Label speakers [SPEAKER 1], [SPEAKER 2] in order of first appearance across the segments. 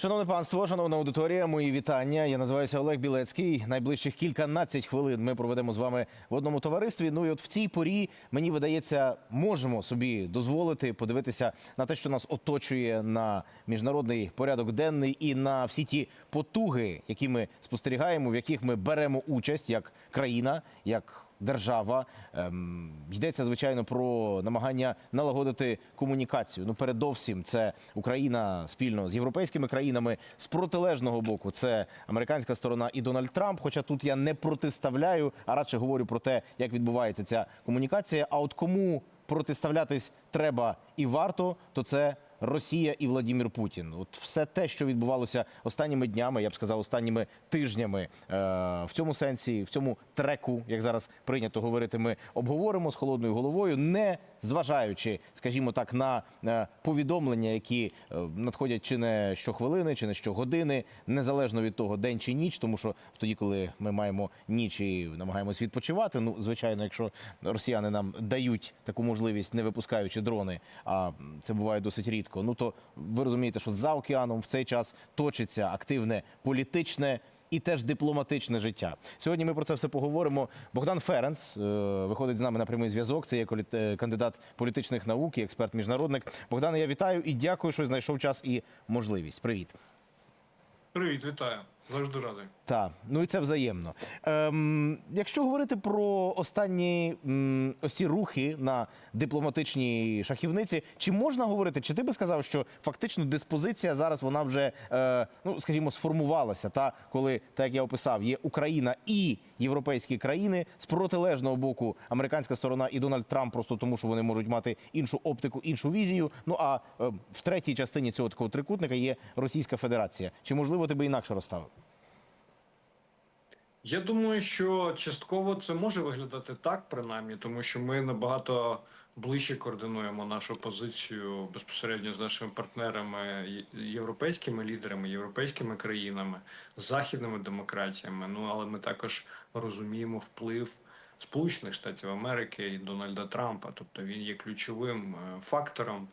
[SPEAKER 1] Шановне панство, шановна аудиторія, мої вітання. Я називаюся Олег Білецький. Найближчих кільканадцять хвилин ми проведемо з вами в одному товаристві. Ну і от в цій порі мені видається, можемо собі дозволити подивитися на те, що нас оточує на міжнародний порядок денний і на всі ті потуги, які ми спостерігаємо, в яких ми беремо участь як країна, як держава. Ем, йдеться звичайно про намагання налагодити комунікацію. Ну, передовсім, це Україна спільно з європейськими країнами з протилежного боку. Це американська сторона і Дональд Трамп. Хоча тут я не протиставляю, а радше говорю про те, як відбувається ця комунікація. А от кому протиставлятись треба і варто, то це. Росія і Владимир Путін, от все те, що відбувалося останніми днями, я б сказав, останніми тижнями, е, в цьому сенсі, в цьому треку, як зараз прийнято говорити, ми обговоримо з холодною головою, не зважаючи, скажімо так, на е, повідомлення, які е, надходять чи не щохвилини, чи не щогодини, незалежно від того, день чи ніч, тому що тоді, коли ми маємо ніч і намагаємось відпочивати, ну звичайно, якщо росіяни нам дають таку можливість, не випускаючи дрони, а це буває досить рідко. Ну то ви розумієте, що за океаном в цей час точиться активне політичне. І теж дипломатичне життя. Сьогодні ми про це все поговоримо. Богдан Ференц е, виходить з нами на прямий зв'язок. Це є колі- е, кандидат політичних наук і експерт-міжнародник. Богдане, я вітаю і дякую, що знайшов час і можливість. Привіт.
[SPEAKER 2] Привіт, вітаю. Завжди радий.
[SPEAKER 1] Так, ну і це взаємно. Ем, якщо говорити про останні м, ось ці рухи на дипломатичній шахівниці, чи можна говорити, чи ти би сказав, що фактично диспозиція зараз вона вже, е, ну скажімо, сформувалася, та коли, так як я описав, є Україна і європейські країни з протилежного боку американська сторона і Дональд Трамп, просто тому що вони можуть мати іншу оптику, іншу візію. Ну а е, в третій частині цього такого трикутника є Російська Федерація. Чи можливо ти би інакше розставив?
[SPEAKER 2] Я думаю, що частково це може виглядати так, принаймні, тому що ми набагато ближче координуємо нашу позицію безпосередньо з нашими партнерами, європейськими лідерами, європейськими країнами, західними демократіями. Ну але ми також розуміємо вплив Сполучених Штатів Америки і Дональда Трампа. Тобто він є ключовим е, фактором.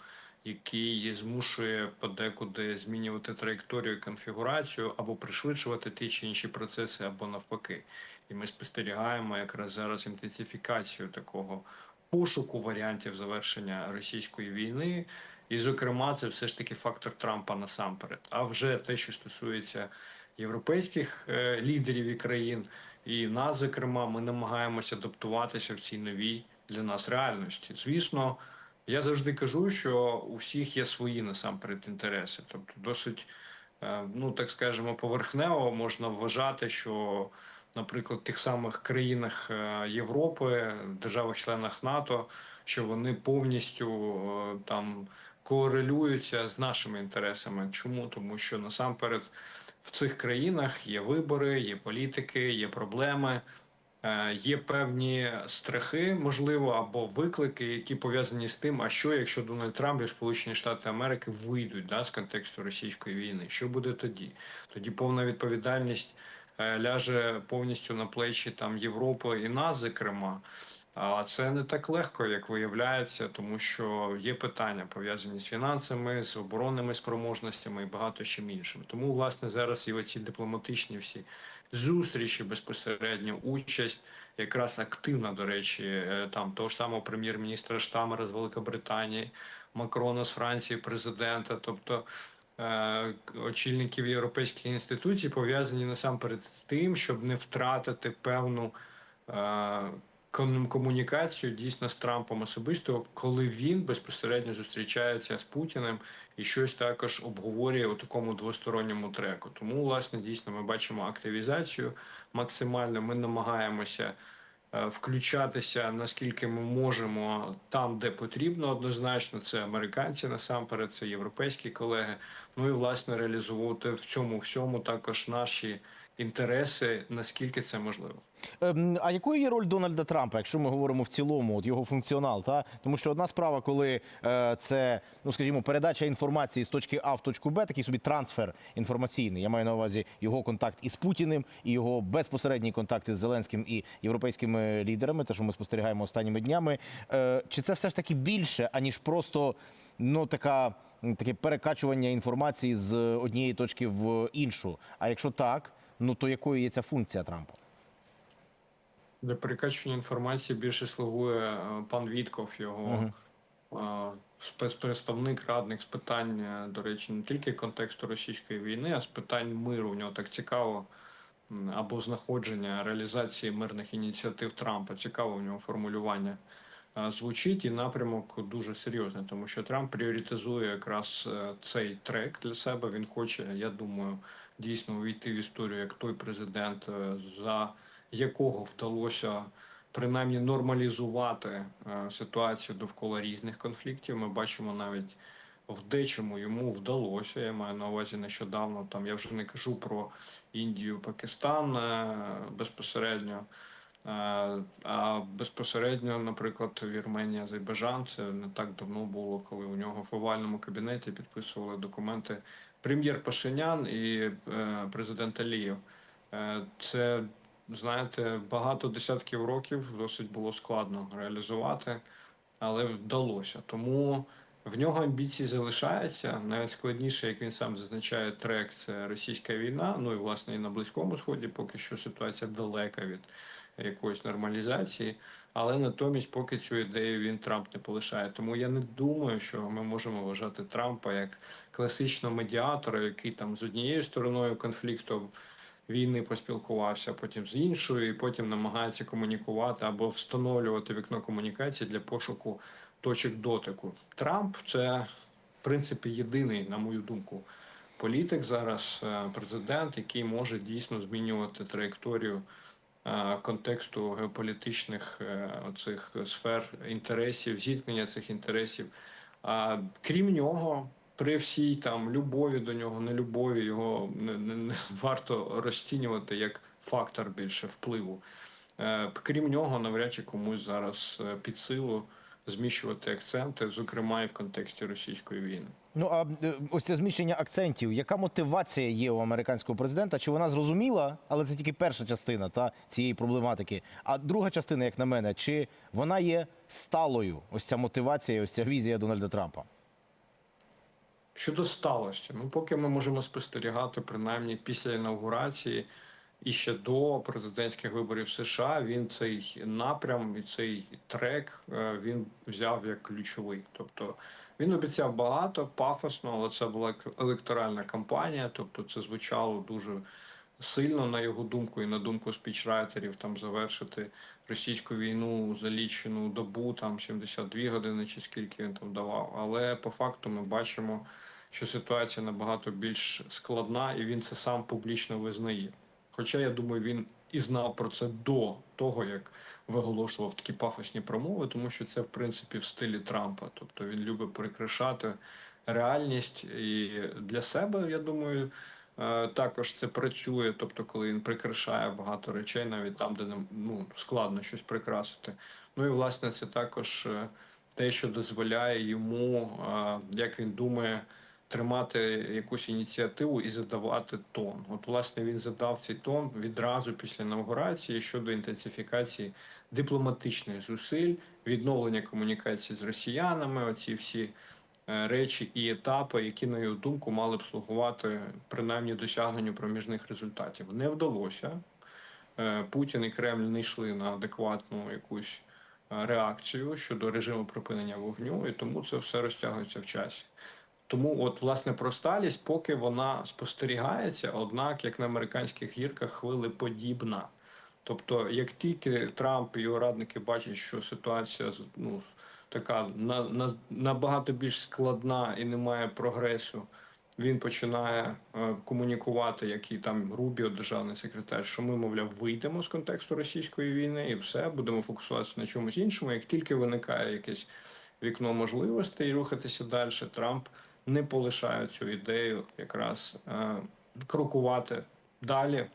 [SPEAKER 2] Який змушує подекуди змінювати траєкторію конфігурацію або пришвидшувати ті чи інші процеси, або навпаки. І ми спостерігаємо якраз зараз інтенсифікацію такого пошуку варіантів завершення російської війни. І, зокрема, це все ж таки фактор Трампа насамперед. А вже те, що стосується європейських е, лідерів і країн, і нас, зокрема, ми намагаємося адаптуватися в цій новій для нас реальності. Звісно. Я завжди кажу, що у всіх є свої насамперед інтереси. Тобто, досить, е, ну так скажемо, поверхнево можна вважати, що, наприклад, в тих самих країнах е, Європи, державах-членах НАТО, що вони повністю е, там корелюються з нашими інтересами. Чому? Тому що насамперед в цих країнах є вибори, є політики, є проблеми. Е, Є певні страхи, можливо, або виклики, які пов'язані з тим, а що якщо Дональд Трамп і Сполучені Штати Америки вийдуть да, з контексту російської війни? Що буде тоді? Тоді повна відповідальність е, ляже повністю на плечі там Європи і нас, зокрема. А це не так легко, як виявляється, тому що є питання пов'язані з фінансами, з оборонними спроможностями і багато чим іншим. Тому, власне, зараз і оці дипломатичні всі зустрічі, безпосередньо участь, якраз активна, до речі, е, там того ж самого прем'єр-міністра Штамера з Великобританії, Макрона з Франції, президента, тобто. е, Очільників європейських інституцій пов'язані насамперед з тим, щоб не втратити певну е, комунікацію дійсно з Трампом особисто, коли він безпосередньо зустрічається з Путіним і щось також обговорює у такому двосторонньому треку. Тому, власне, дійсно ми бачимо активізацію максимально. Ми намагаємося е, включатися наскільки ми можемо там, де потрібно, однозначно. Це американці насамперед, це європейські колеги. Ну і власне реалізовувати в цьому всьому також наші інтереси, наскільки це можливо.
[SPEAKER 1] Ем, А якою є роль Дональда Трампа, якщо ми говоримо в цілому, от його функціонал? Та тому що одна справа, коли е, це, ну скажімо, передача інформації з точки А в точку Б, такий собі трансфер інформаційний. Я маю на увазі його контакт із Путіним і його безпосередній контакт із Зеленським і європейськими лідерами, те, що ми спостерігаємо останніми днями. Е, чи це все ж таки більше, аніж просто ну така таке перекачування інформації з однієї точки в іншу? А якщо так, ну то якою є ця функція Трампа?
[SPEAKER 2] Для перекачування інформації більше слугує е, пан Вітков, його е, спецпредставник, радник з питань, е, до речі, не тільки контексту російської війни, а з питань миру. У нього так цікаво або знаходження реалізації мирних ініціатив Трампа. Цікаво в нього формулювання звучить, і напрямок дуже серйозний, тому що Трамп пріоритизує якраз е, цей трек для себе. Він хоче, я думаю, дійсно увійти в історію як той президент, е, за якого вдалося принаймні нормалізувати е, ситуацію довкола різних конфліктів. Ми бачимо навіть в дечому йому вдалося. Я маю на увазі нещодавно. Там я вже не кажу про Індію, Пакистан е, безпосередньо. Е, А безпосередньо, наприклад, Вірменія, Азербайджан, це не так давно було, коли у нього в овальному кабінеті підписували документи прем'єр Пашинян і е, президент Алієв. Е, Це знаєте, багато десятків років досить було складно реалізувати, але вдалося. Тому в нього амбіції залишаються. Навіть складніше, як він сам зазначає, трек це російська війна. Ну і власне і на близькому сході поки що ситуація далека від якоїсь нормалізації. Але натомість, поки цю ідею він Трамп не полишає. Тому я не думаю, що ми можемо вважати Трампа як класичного медіатора, який там з однією стороною конфлікту війни поспілкувався, потім з іншою, і потім намагається комунікувати або встановлювати вікно комунікації для пошуку точок дотику. Трамп це в принципі єдиний, на мою думку, політик зараз, е, президент, який може дійсно змінювати траєкторію контексту геополітичних е, оцих сфер інтересів, зіткнення цих інтересів. А крім нього, при всій там любові до нього, нелюбові, його не, не, не варто розцінювати як фактор більше впливу. Е, крім нього, навряд чи комусь зараз е, під силу зміщувати акценти, зокрема і в контексті російської війни.
[SPEAKER 1] Ну а е, ось це зміщення акцентів. Яка мотивація є у американського президента? Чи вона зрозуміла, але це тільки перша частина та цієї проблематики? А друга частина, як на мене, чи вона є сталою? Ось ця мотивація, ось ця візія Дональда Трампа?
[SPEAKER 2] Щодо сталості, ну поки ми можемо спостерігати, принаймні після інаугурації і ще до президентських виборів США, він цей напрям і цей трек е, він взяв як ключовий. Тобто він обіцяв багато пафосно, але це була електоральна кампанія. Тобто, це звучало дуже сильно на його думку і на думку спічрайтерів там завершити російську війну за лічену добу, там 72 години чи скільки він там давав. Але по факту ми бачимо, що ситуація набагато більш складна, і він це сам публічно визнає. Хоча я думаю, він і знав про це до того, як виголошував такі пафосні промови, тому що це в принципі в стилі Трампа. Тобто він любить прикрашати реальність і для себе, я думаю. Е, Також це працює, тобто, коли він прикрашає багато речей, навіть там, де ну, складно щось прикрасити. Ну і власне це також е, те, що дозволяє йому, е, як він думає, тримати якусь ініціативу і задавати тон. От, власне, він задав цей тон відразу після інаугурації щодо інтенсифікації дипломатичних зусиль, відновлення комунікації з росіянами. Оці всі е, речі і етапи, які, на його думку, мали б слугувати принаймні досягненню проміжних результатів. Не вдалося. Е, Путін і Кремль не йшли на адекватну якусь е, реакцію щодо режиму припинення вогню, і тому це все розтягується в часі. Тому, от, власне, про сталість, поки вона спостерігається, однак, як на американських гірках, хвилеподібна. Тобто, як тільки Трамп і його радники бачать, що ситуація ну, така на, на, набагато більш складна і немає прогресу, він починає е, комунікувати, як і там Рубіо, державний секретар, що ми, мовляв, вийдемо з контексту російської війни і все, будемо фокусуватися на чомусь іншому. Як тільки виникає якесь вікно можливостей рухатися далі, Трамп не полишає цю ідею якраз е, крокувати далі,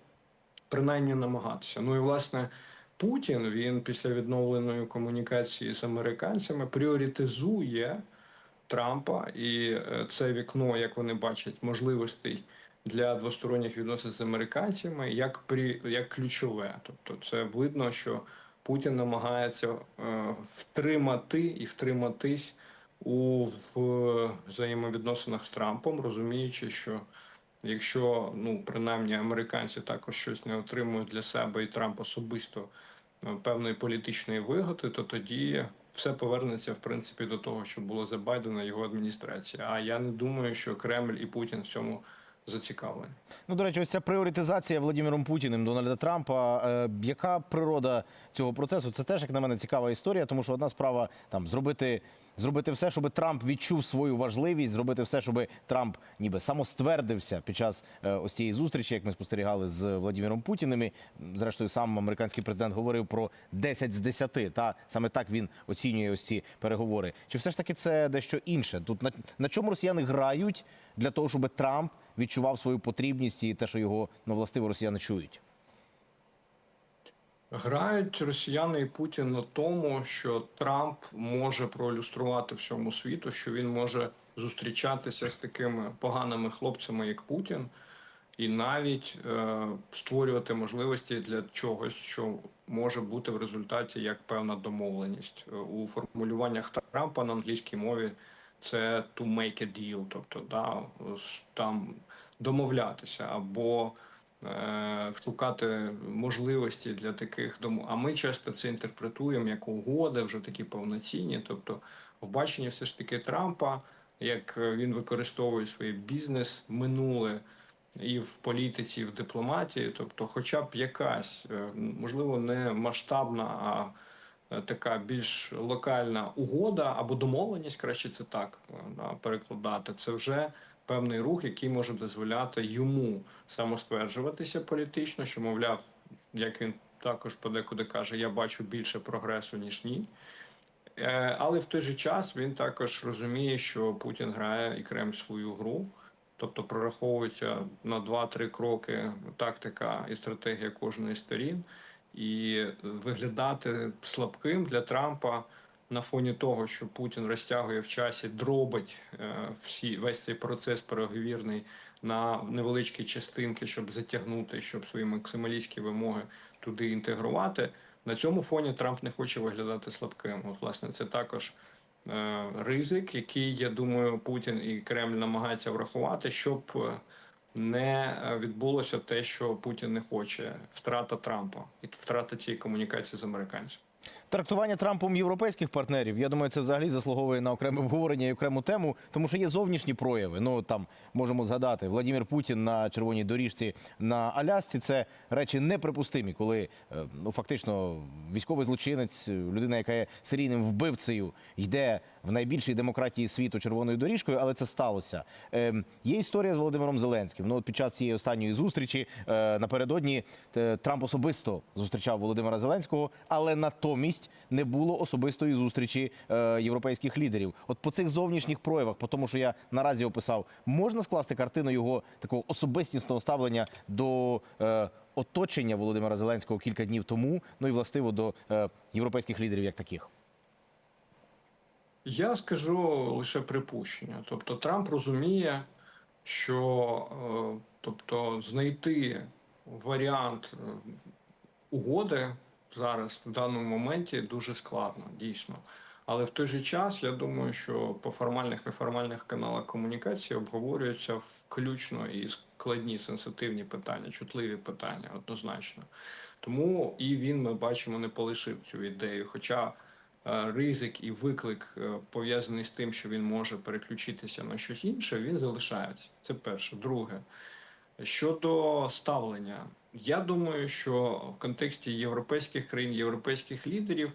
[SPEAKER 2] принаймні намагатися. Ну і власне. Путін він після відновленої комунікації з американцями пріоритизує Трампа, і е, це вікно, як вони бачать, можливостей для двосторонніх відносин з американцями як при як ключове. Тобто, це видно, що Путін намагається е, втримати і втриматись у взаємовідносинах з Трампом, розуміючи, що якщо ну принаймні американці також щось не отримують для себе і Трамп особисто е, певної політичної вигоди, то тоді все повернеться в принципі до того, що було за Байдена його адміністрації. А я не думаю, що Кремль і Путін в цьому зацікавлені.
[SPEAKER 1] Ну, до речі, ось ця пріоритизація Владимиром Путіним Дональда Трампа. Е, яка природа цього процесу? Це теж, як на мене, цікава історія, тому що одна справа там зробити. Зробити все, щоб Трамп відчув свою важливість, зробити все, щоб Трамп ніби самоствердився під час е, ось цієї зустрічі, як ми спостерігали з Владимиром Путіним. І, Зрештою, сам американський президент говорив про 10 з 10. Та саме так він оцінює ось ці переговори. Чи все ж таки це дещо інше? Тут на, на чому росіяни грають для того, щоб Трамп відчував свою потрібність і те, що його ну, властиво росіяни чують?
[SPEAKER 2] Грають росіяни і Путін на тому, що Трамп може проілюструвати всьому світу, що він може зустрічатися з такими поганими хлопцями, як Путін, і навіть е, створювати можливості для чогось, що може бути в результаті як певна домовленість Е, у формулюваннях Трампа на англійській мові. Це to make a deal, тобто да, там домовлятися або шукати можливості для таких домов. А ми часто це інтерпретуємо як угоди, вже такі повноцінні. Тобто, в баченні все ж таки Трампа, як е, він використовує свій бізнес минуле і в політиці, і в дипломатії, тобто, хоча б якась, е, можливо, не масштабна, а е, така більш локальна угода або домовленість, краще це так е, перекладати. Це вже певний рух, який може дозволяти йому самостверджуватися політично, що, мовляв, як він також подекуди каже, я бачу більше прогресу, ніж ні. Е, Але в той же час він також розуміє, що Путін грає і Кремль свою гру, тобто прораховується на 2-3 кроки тактика і стратегія кожної сторін, і виглядати слабким для Трампа на фоні того, що Путін розтягує в часі, дробить е, всі весь цей процес переговірний на невеличкі частинки, щоб затягнути, щоб свої максималістські вимоги туди інтегрувати. На цьому фоні Трамп не хоче виглядати слабким. От, власне, це також е, ризик, який, я думаю, Путін і Кремль намагаються врахувати, щоб е, не е, відбулося те, що Путін не хоче, втрата Трампа і втрата цієї комунікації з американцями.
[SPEAKER 1] Трактування Трампом європейських партнерів, я думаю, це взагалі заслуговує на окреме обговорення і окрему тему, тому що є зовнішні прояви. Ну там можемо згадати Владимир Путін на червоній доріжці на Алясці. Це речі неприпустимі, коли е, ну фактично військовий злочинець, людина, яка є серійним вбивцею, йде в найбільшій демократії світу червоною доріжкою, але це сталося. Е, є історія з Володимиром Зеленським. Ну от під час цієї останньої зустрічі е, напередодні е, Трамп особисто зустрічав Володимира Зеленського, але натомість не було особистої зустрічі е, європейських лідерів. От по цих зовнішніх проявах, по тому, що я наразі описав, можна скласти картину його такого особистісного ставлення до оточення Володимира Зеленського кілька днів тому, ну і властиво до е, європейських лідерів як таких.
[SPEAKER 2] Я скажу лише припущення. Тобто Трамп розуміє, що е, тобто, знайти варіант е, угоди зараз в даному моменті дуже складно, дійсно. Але в той же час я думаю, що по формальних неформальних каналах комунікації обговорюються включно і складні сенситивні питання, чутливі питання, однозначно. Тому і він, ми бачимо, не полишив цю ідею. Хоча ризик і виклик е, пов'язаний з тим, що він може переключитися на щось інше, він залишається. Це перше. Друге, щодо ставлення, я думаю, що в контексті європейських країн, європейських лідерів,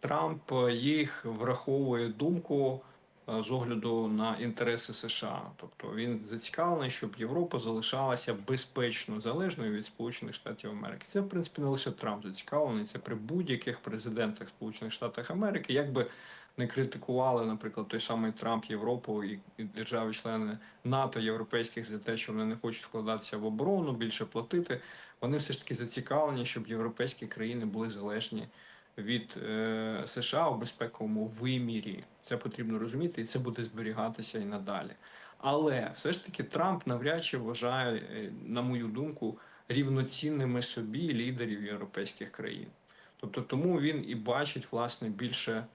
[SPEAKER 2] Трамп е, їх враховує думку е, з огляду на інтереси США. Тобто він зацікавлений, щоб Європа залишалася безпечно залежною від Сполучених Штатів Америки. Це в принципі не лише Трамп зацікавлений, це при будь-яких президентах Сполучених Штатів Америки, якби не критикували, наприклад, той самий Трамп Європу і держави-члени НАТО європейських за те, що вони не хочуть вкладатися в оборону, більше платити. Вони все ж таки зацікавлені, щоб європейські країни були залежні від е, США у безпековому вимірі. Це потрібно розуміти, і це буде зберігатися і надалі. Але все ж таки Трамп навряд чи вважає, е, на мою думку, рівноцінними собі лідерів європейських країн. Тобто тому він і бачить власне більше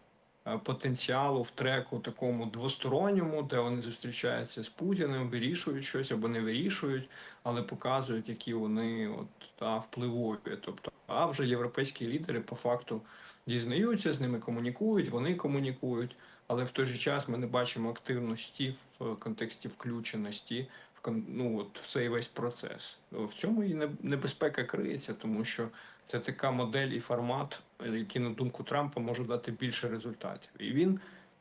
[SPEAKER 2] е, потенціалу в треку такому двосторонньому, де вони зустрічаються з Путіним, вирішують щось або не вирішують, але показують, які вони от та впливові. Тобто, а вже європейські лідери по факту дізнаються, з ними комунікують, вони комунікують, але в той же час ми не бачимо активності в контексті включеності в ну, от в цей весь процес. В цьому і небезпека криється, тому що це така модель і формат, який, на думку Трампа, може дати більше результатів. І він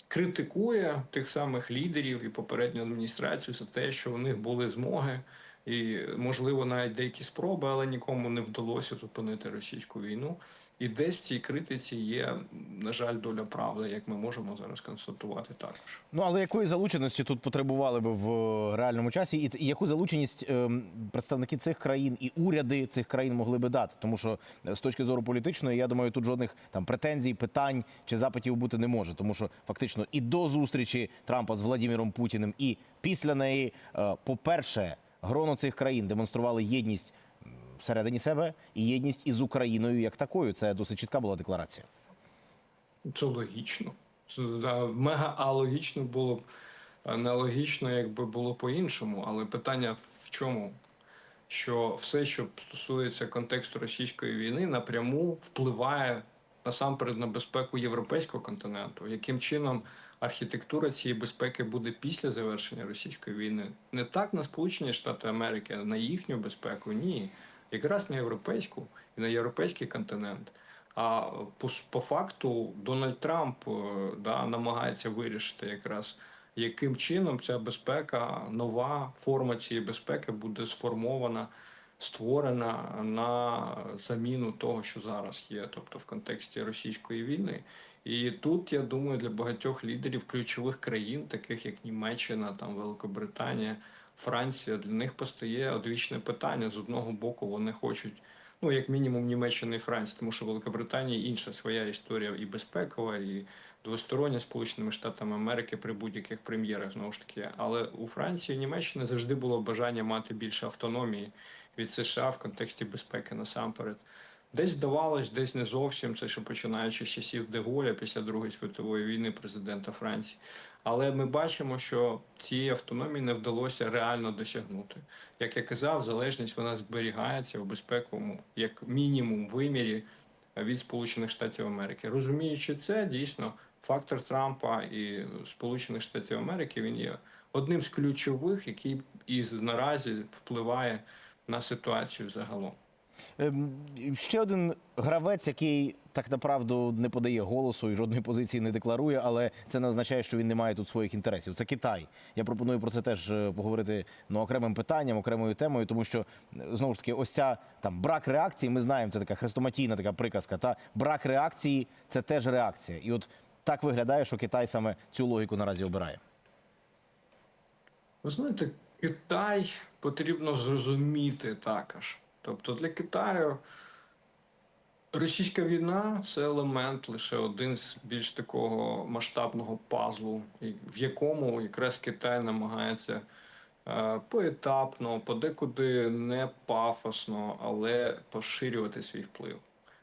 [SPEAKER 2] критикує тих самих лідерів і попередню адміністрацію за те, що у них були змоги. І, можливо, навіть деякі спроби, але нікому не вдалося зупинити російську війну. І десь в цій критиці є, на жаль, доля правди, як ми можемо зараз констатувати також.
[SPEAKER 1] Ну але якої залученості тут потребували би в е, реальному часі, і, і яку залученість ем, представники цих країн і уряди цих країн могли би дати? Тому що е, з точки зору політичної, я думаю, тут жодних там претензій, питань чи запитів бути не може, тому що фактично і до зустрічі Трампа з Владіміром Путіним, і після неї, е, по-перше, гроно цих країн демонстрували єдність всередині себе і єдність із Україною як такою. Це досить чітка була декларація.
[SPEAKER 2] Це логічно. Це мега алогічно було б нелогічно, якби було по-іншому. Але питання в чому? Що все, що стосується контексту російської війни, напряму впливає насамперед на безпеку європейського континенту. Яким чином архітектура цієї безпеки буде після завершення російської війни? Не так на Сполучені Штати Америки, а на їхню безпеку, ні. Якраз на європейську і на європейський континент. А по, по факту Дональд Трамп е, да, намагається вирішити якраз, яким чином ця безпека, нова форма цієї безпеки буде сформована, створена на заміну того, що зараз є, тобто в контексті російської війни. І тут я думаю, для багатьох лідерів ключових країн, таких як Німеччина, там Великобританія, Франція, для них постає одвічне питання. З одного боку, вони хочуть ну як мінімум Німеччина і Франція, тому що Великобританія інша своя історія і безпекова, і двостороння Сполученими Штатами Америки при будь-яких прем'єрах знову ж таки. Але у Франції і Німеччини завжди було бажання мати більше автономії від США в контексті безпеки насамперед. Десь здавалось, десь не зовсім це, що починаючи з часів Деголя після Другої світової війни президента Франції. Але ми бачимо, що цієї автономії не вдалося реально досягнути. Як я казав, залежність вона зберігається в безпековому, як мінімум, вимірі від Сполучених Штатів Америки. Розуміючи це, дійсно фактор Трампа і Сполучених Штатів Америки він є одним з ключових, який із наразі впливає на ситуацію загалом.
[SPEAKER 1] Ем, Ще один гравець, який так направду не подає голосу і жодної позиції не декларує, але це не означає, що він не має тут своїх інтересів. Це Китай. Я пропоную про це теж е, поговорити ну, окремим питанням, окремою темою, тому що е, знову ж таки, ось ця там брак реакції. Ми знаємо, це така хрестоматійна така приказка. Та брак реакції це теж реакція. І от так виглядає, що Китай саме цю логіку наразі обирає.
[SPEAKER 2] Ви знаєте, Китай потрібно зрозуміти також. Тобто для Китаю російська війна це елемент лише один з більш такого масштабного пазлу, в якому якраз Китай намагається е, поетапно, подекуди не пафосно, але поширювати свій вплив,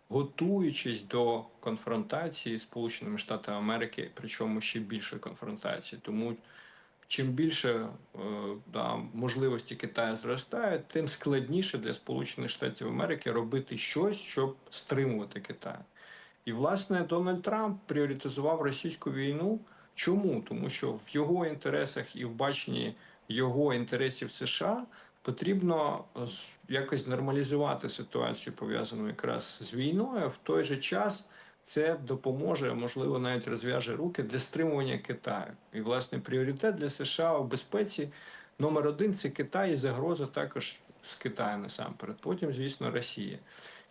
[SPEAKER 2] готуючись до конфронтації з Сполученими Штатами Америки, причому ще більшої конфронтації. Тому чим більше е, да, можливості Китаю зростають, тим складніше для Сполучених Штатів Америки робити щось, щоб стримувати Китай. І власне Дональд Трамп пріоритизував російську війну. Чому? Тому що в його інтересах і в баченні його інтересів США потрібно е, якось нормалізувати ситуацію, пов'язану якраз з війною. В той же час це допоможе, можливо, навіть розв'яже руки для стримування Китаю. І, власне, пріоритет для США у безпеці номер один це Китай і загроза також з Китаю насамперед. Потім, звісно, Росія.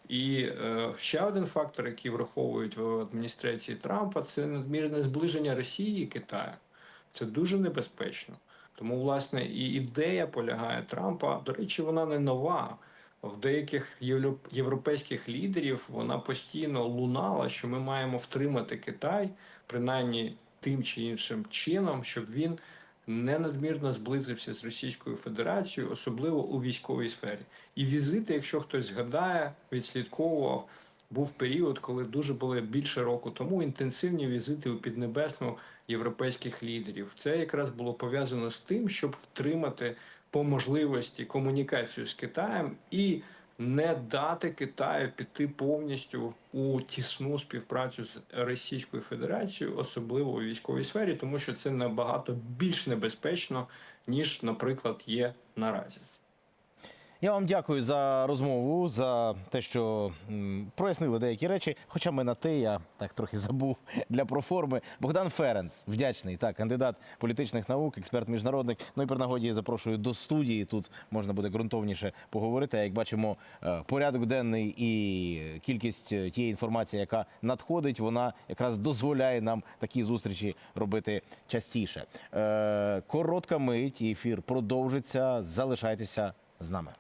[SPEAKER 2] І е, ще один фактор, який враховують в адміністрації Трампа, це надмірне зближення Росії і Китаю. Це дуже небезпечно. Тому, власне, і ідея полягає Трампа. До речі, вона не нова. В деяких європейських лідерів вона постійно лунала, що ми маємо втримати Китай, принаймні тим чи іншим чином, щоб він не надмірно зблизився з Російською Федерацією, особливо у військовій сфері. І візити, якщо хтось згадає, відслідковував був період, коли дуже були більше року тому інтенсивні візити у Піднебесну європейських лідерів. Це якраз було пов'язано з тим, щоб втримати по можливості комунікацію з Китаєм і не дати Китаю піти повністю у тісну співпрацю з Російською Федерацією, особливо у військовій сфері, тому що це набагато більш небезпечно, ніж, наприклад, є наразі.
[SPEAKER 1] Я вам дякую за розмову, за те, що прояснили деякі речі. Хоча ми на те, я так трохи забув для проформи. Богдан Ференц, вдячний, так, кандидат політичних наук, експерт міжнародник. Ну і при нагоді запрошую до студії. Тут можна буде ґрунтовніше поговорити. Як бачимо, е, порядок денний і кількість е, тієї інформації, яка надходить, вона якраз дозволяє нам такі зустрічі робити частіше. Е, Коротка мить, ефір продовжиться. Залишайтеся з нами.